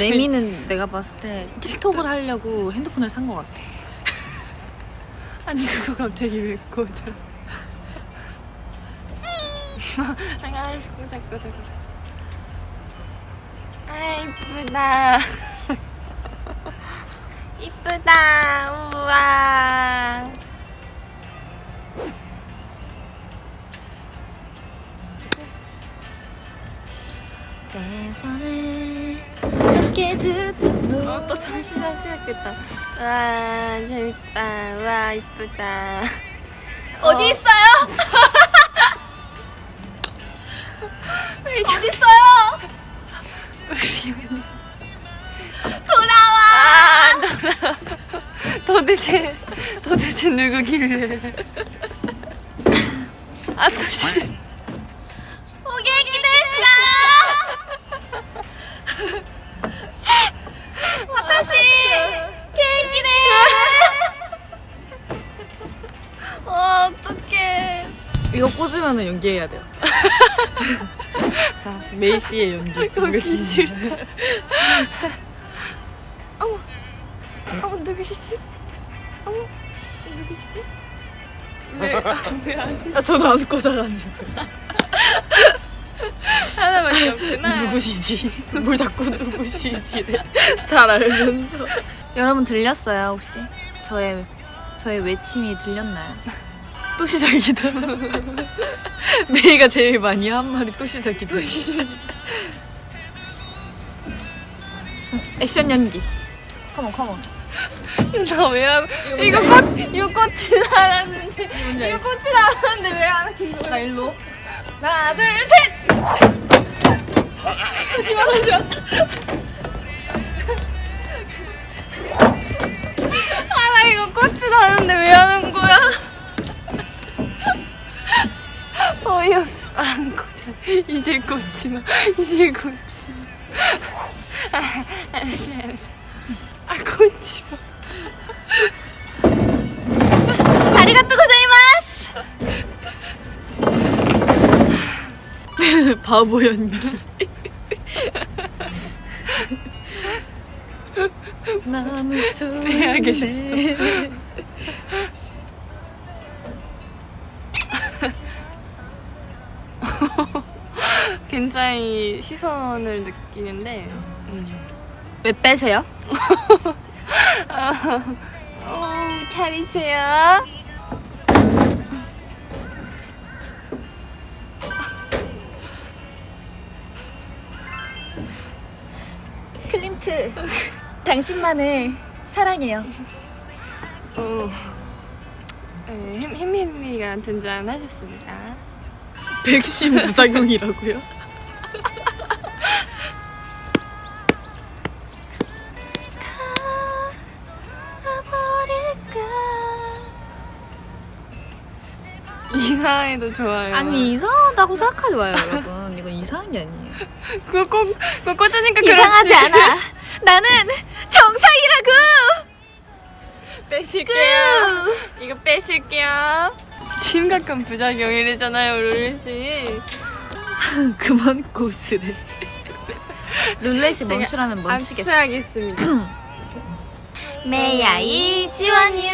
레미는 내가 봤을 때 틱톡을 하려고 핸드폰을 산 것 같아. 아니 그거 갑자기 왜 꺼져? 알았어 자꾸 자꾸 자꾸 아 이쁘다 이쁘다 우와 어, 또 시작 시작됐다 와 재밌다 와 이쁘다 어디 어. 있어요? 어디 있어요? 돌아와. 도대체 도대체 누구길래 아 또 시작 이거 꽂으면 연기해야 돼요. 자, 메이 씨의 연기. 거기 싫다 어머 어머 누구시지 어머 누구시지 왜왜안 아, 저도 안 꽂아가지고. 하나밖에 없구나 누구시지? 뭘 자꾸 누구시지? 잘 알면서. 여러분 들렸어요 혹시? 저의 저의 외침이 들렸나요? 또 시작이다. 메이가 제일 많이 한 말이 또 시작이다. 또 시작. 액션 연기. 컴온 컴온. 나왜 하고 이거 꽃 이거 꽃이 날았는데 뭔지 이거 꽃이 날았는데 왜 하는 거야 나 일로. 하나 둘 셋. 잠시만 잠시만 아나 이거 꽃이 나는데 왜 하는 안 꽂아 이제 마 이제 마 아, 알았어 알았어 아 꽂지 마 아리가또 고자이마스. 바보 연기. 너무 좋네. 빼야겠어. 굉장히 시선을 느끼는데 음. 왜 빼세요? 오, 차리세요. 클림트, 당신만을 사랑해요. 오. 네, 햄- 햄햄이가 등장하셨습니다. 백신 부작용이라고요? 이상해도 좋아요. 아니 이상하다고 생각하지 마요 여러분 이건 이상한 게 아니에요 그거 꼭, 그거 꽂으니까 이상하지 그렇지. 않아 나는 정상이라고 빼실게요. 이거 빼실게요. 심각한 부작용이래잖아요, 룰루씨. 그만 꽂으래 룰렛이 멈추라면 멈추겠어. 압수하겠습니다. 메야이 지원유